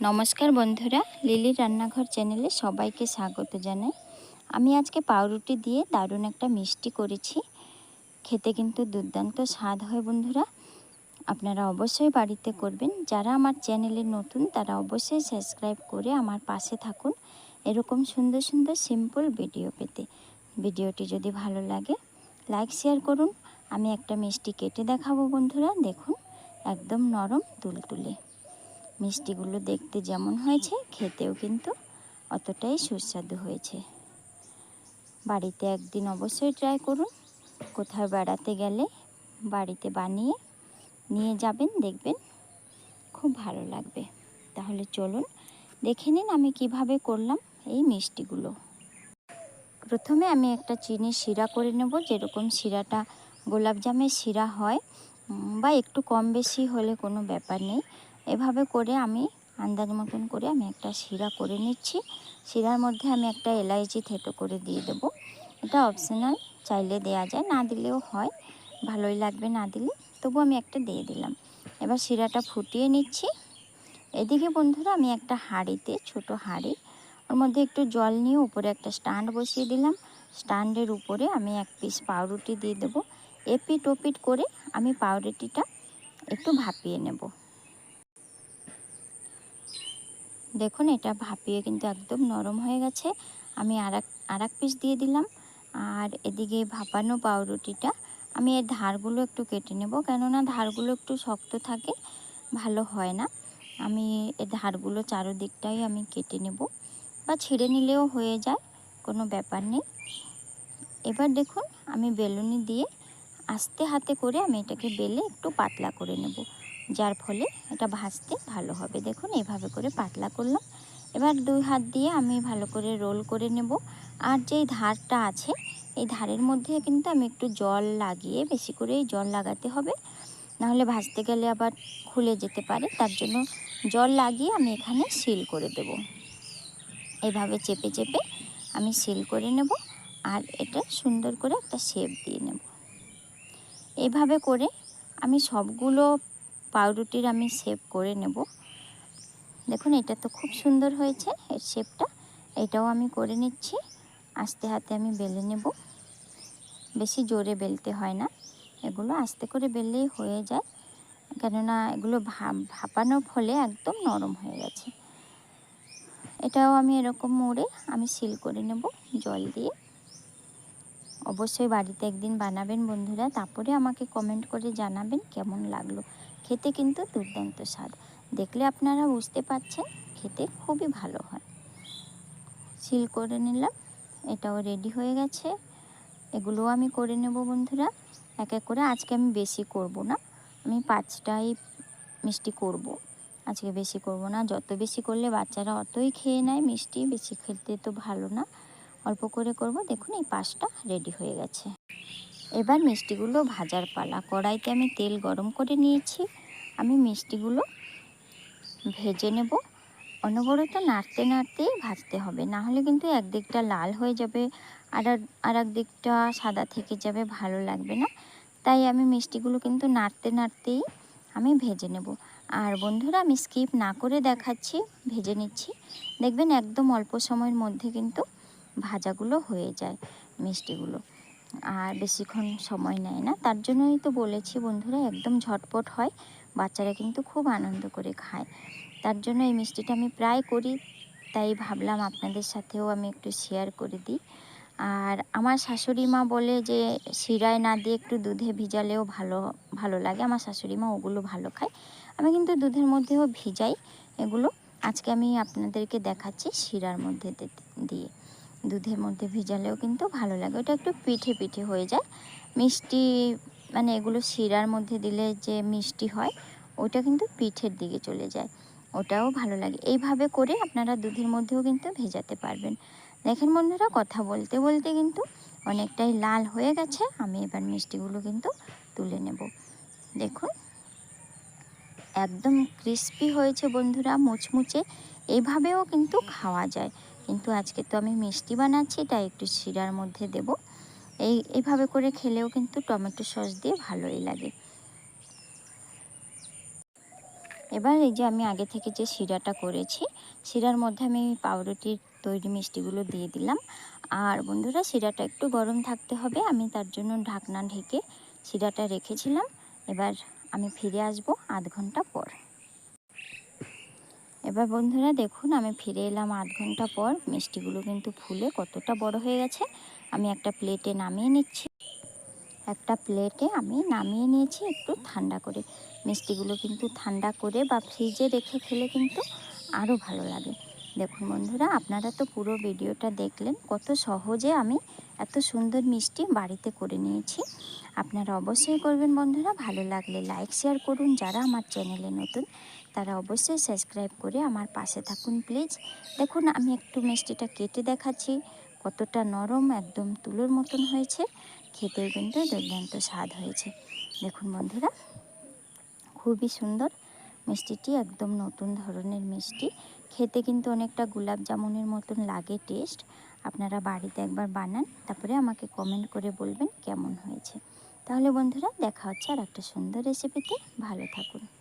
নমস্কার বন্ধুরা লিলির রান্নাঘর চ্যানেলে সবাইকে স্বাগত জানাই। আমি আজকে পাউরুটি দিয়ে দারুণ একটা মিষ্টি করেছি। খেতে কিন্তু দুর্দান্ত স্বাদ হয় বন্ধুরা। আপনারা অবশ্যই বাড়িতে করবেন। যারা আমার চ্যানেলে নতুন, তারা অবশ্যই সাবস্ক্রাইব করে আমার পাশে থাকুন। এরকম সুন্দর সুন্দর সিম্পল ভিডিও পেতে। ভিডিওটি যদি ভালো লাগে লাইক শেয়ার করুন। আমি একটা মিষ্টি কেটে দেখাবো বন্ধুরা। দেখুন, একদম নরম, তুলতুলে। মিষ্টিগুলো দেখতে যেমন হয়েছে, খেতেও কিন্তু অতটাই সুস্বাদু হয়েছে। বাড়িতে একদিন অবশ্যই ট্রাই করুন। কোথাও বেড়াতে গেলে বাড়িতে বানিয়ে নিয়ে যাবেন, দেখবেন খুব ভালো লাগবে। তাহলে চলুন, দেখে নিন আমি কীভাবে করলাম এই মিষ্টিগুলো। প্রথমে আমি একটা চিনির শিরা করে নেব, যেরকম শিরাটা গোলাপজামের শিরা হয় বা একটু কম বেশি হলে কোনো ব্যাপার নেই। এভাবে করে আমি আন্দাজ মতন করে আমি একটা শিরা করে নিচ্ছি। শিরার মধ্যে আমি একটা এলাইচি থেটো করে দিয়ে দেব। এটা অপশনাল চাইলে দেয়া যায়, না দিলেও হয়। ভালোই লাগবে না দিলে, তবু আমি একটা দিয়ে দিলাম। এবার শিরাটা ফুটিয়ে নিচ্ছি। এদিকে বন্ধুরা, আমি একটা হাঁড়িতে, ছোট হাঁড়ি, ওর মধ্যে একটু জল নিয়ে উপরে একটা স্ট্যান্ড বসিয়ে দিলাম। স্ট্যান্ডের উপরে আমি এক পিস পাউরুটি দিয়ে দেবো। এপিট ওপিট করে আমি পাউরুটিটা একটু ভাপিয়ে নেব। দেখুন, এটা ভাপিয়ে কিন্তু একদম নরম হয়ে গেছে। আমি আর এক পিস দিয়ে দিলাম। আর এদিকে ভাপানো পাউরুটিটা আমি এর ধারগুলো একটু কেটে নেব, কেননা ধারগুলো একটু শক্ত থাকে, ভালো হয় না। আমি এর ধারগুলো চারোদিকটাই আমি কেটে নেব বা ছিঁড়ে নিলেও হয়ে যায়, কোনো ব্যাপার নেই। এবার দেখুন, আমি বেলুনি দিয়ে আস্তে হাতে করে আমি এটাকে বেলে একটু পাতলা করে নেব। যার ফলে এটা ভাজতে ভালো হবে। দেখুন, এভাবে করে পাতলা করলাম। এবার দুই হাত দিয়ে আমি ভালো করে রোল করে নেব। আর যেই ধারটা আছে, এই ধারের মধ্যে কিন্তু আমি একটু জল লাগিয়ে বেশি করেই জল লাগাতে হবে। নাহলে ভাজতে গেলে আবার খুলে যেতে পারে। তার জন্য জল লাগিয়ে আমি এখানে সিল করে দেব। এভাবে চেপে চেপে আমি সিল করে নেব। আর এটা সুন্দর করে একটা শেপ দিয়ে নেব। এইভাবে করে আমি সবগুলো পাউরুটির আমি শেপ করে নেব। দেখুন, এটা তো খুব সুন্দর হয়েছে, এর শেপটা এটাও আমি করে নিচ্ছি। আস্তে হাতে আমি বেলে নেব। বেশি জোরে বেলতে হয় না। এগুলো আস্তে করে বেললেই হয়ে যায়। কেননা এগুলো ভাপানোর ফলে একদম নরম হয়ে গেছে। এটাও আমি এরকম মোড়ে আমি সিল করে নেব জল দিয়ে। অবশ্যই বাড়িতে একদিন বানাবেন বন্ধুরা। তারপরে আমাকে কমেন্ট করে জানাবেন কেমন লাগল। খেতে কিন্তু দুর্দান্ত স্বাদ। দেখলে আপনারা বুঝতে পারছেন, খেতে খুবই ভালো হয়। সিল করে নিলাম। এটাও রেডি হয়ে গেছে। এগুলোও আমি করে নেব বন্ধুরা। এক এক করে আজকে আমি বেশি করব না। আমি পাঁচটাই মিষ্টি করব। আজকে বেশি করব না। যত বেশি করলে বাচ্চারা অতই খেয়ে নেয়। মিষ্টি বেশি খেতে তো ভালো না। অল্প করে করব। দেখুন, এই পাঁচটা রেডি হয়ে গেছে। এবার মিষ্টিগুলো ভাজার পালা। কড়াইতে আমি তেল গরম করে নিয়েছি। আমি মিষ্টিগুলো ভেজে নেব। অনবরত নাড়তে নাড়তেই ভাজতে হবে। না হলে কিন্তু একদিকটা লাল হয়ে যাবে আর আর এক দিকটা সাদা থেকে যাবে, ভালো লাগবে না। তাই আমি মিষ্টিগুলো কিন্তু নাড়তে নাড়তেই আমি ভেজে নেব। আর বন্ধুরা, আমি স্কিপ না করে দেখাচ্ছি, ভেজে নিচ্ছি। দেখবেন একদম অল্প সময়ের মধ্যে কিন্তু ভাজাগুলো হয়ে যায় মিষ্টিগুলো। আর বেশিক্ষণ সময় নেয় না। তার জন্যই তো বলেছি বন্ধুরা, একদম ঝটপট হয়। বাচ্চারা কিন্তু খুব আনন্দ করে খায়। তার জন্য এই মিষ্টিটা আমি প্রায় করি। তাই ভাবলাম আপনাদের সাথেও আমি একটু শেয়ার করে দিই। আর আমার শাশুড়ি মা বলে যে, শিরায় না দিয়ে একটু দুধে ভিজালেও ভালো ভালো লাগে। আমার শাশুড়ি মা ওগুলো ভালো খায়। আমি কিন্তু দুধের মধ্যেও ভিজাই এগুলো। আজকে আমি আপনাদেরকে দেখাচ্ছি শিরার মধ্যে দিয়ে। দুধের মধ্যে ভিজালেও কিন্তু ভালো লাগে। ওটা একটু পিঠে পিঠে হয়ে যায়। মিষ্টি মানে এগুলো শিরার মধ্যে দিলে যে মিষ্টি হয়, ওটা কিন্তু পিঠের দিকে চলে যায়। ওটাও ভালো লাগে। এইভাবে করে আপনারা দুধের মধ্যেও কিন্তু ভেজাতে পারবেন। দেখেন বন্ধুরা, কথা বলতে বলতে কিন্তু অনেকটাই লাল হয়ে গেছে। আমি এবার মিষ্টিগুলো কিন্তু তুলে নেব। দেখুন, একদম ক্রিস্পি হয়েছে বন্ধুরা, মুচমুচে। এইভাবেও কিন্তু খাওয়া যায়। কিন্তু আজকে তো আমি মিষ্টি বানাচ্ছি, তাই একটু শিরার মধ্যে দেব। এই, এইভাবে করে খেলেও কিন্তু টমেটো সস দিয়ে ভালোই লাগে। এবার এই যে আমি আগে থেকে যে শিরাটা করেছি, শিরার মধ্যে আমি পাউরুটির তৈরি মিষ্টিগুলো দিয়ে দিলাম। আর বন্ধুরা, শিরাটা একটু গরম থাকতে হবে, আমি তার জন্য ঢাকনা ঢেকে শিরাটা রেখেছিলাম। এবার আমি ফিরে আসব আধ ঘণ্টা পর। এবার বন্ধুরা দেখুন, আমি ফিরে এলাম আধ ঘণ্টা পর। মিষ্টিগুলো কিন্তু ফুলে কতটা বড় হয়ে গেছে। আমি একটা প্লেটে নামিয়ে নিচ্ছি। একটা প্লেটে আমি নামিয়ে নিয়েছি একটু ঠান্ডা করে। মিষ্টিগুলো কিন্তু ঠান্ডা করে বা ফ্রিজে রেখে খেলে কিন্তু আরও ভালো লাগে। দেখুন বন্ধুরা, আপনারা তো পুরো ভিডিওটা দেখলেন, কত সহজে আমি এত সুন্দর মিষ্টি বাড়িতে করে নিয়েছি। আপনারা অবশ্যই করবেন বন্ধুরা। ভালো লাগলে লাইক, শেয়ার করুন। যারা আমার চ্যানেলে নতুন তারা অবশ্যই সাবস্ক্রাইব করে আমার পাশে থাকুন প্লিজ দেখুন, আমি একটু মিষ্টিটা কেটে দেখাচ্ছি। কতটা নরম, একদম তুলোর মতন হয়েছে। খেতেও কিন্তু দুর্দান্ত স্বাদ হয়েছে। দেখুন, বন্ধুরা, খুবই সুন্দর মিষ্টিটি, একদম নতুন ধরনের মিষ্টি। খেতে কিন্তু অনেকটা গোলাপ জামুনের মতন লাগে টেস্ট আপনারা বাড়িতে একবার বানান, তারপরে আমাকে কমেন্ট করে বলবেন কেমন হয়েছে। তাহলে, বন্ধুরা, দেখা হচ্ছে আর একটা সুন্দর রেসিপিতে ভালো থাকুন।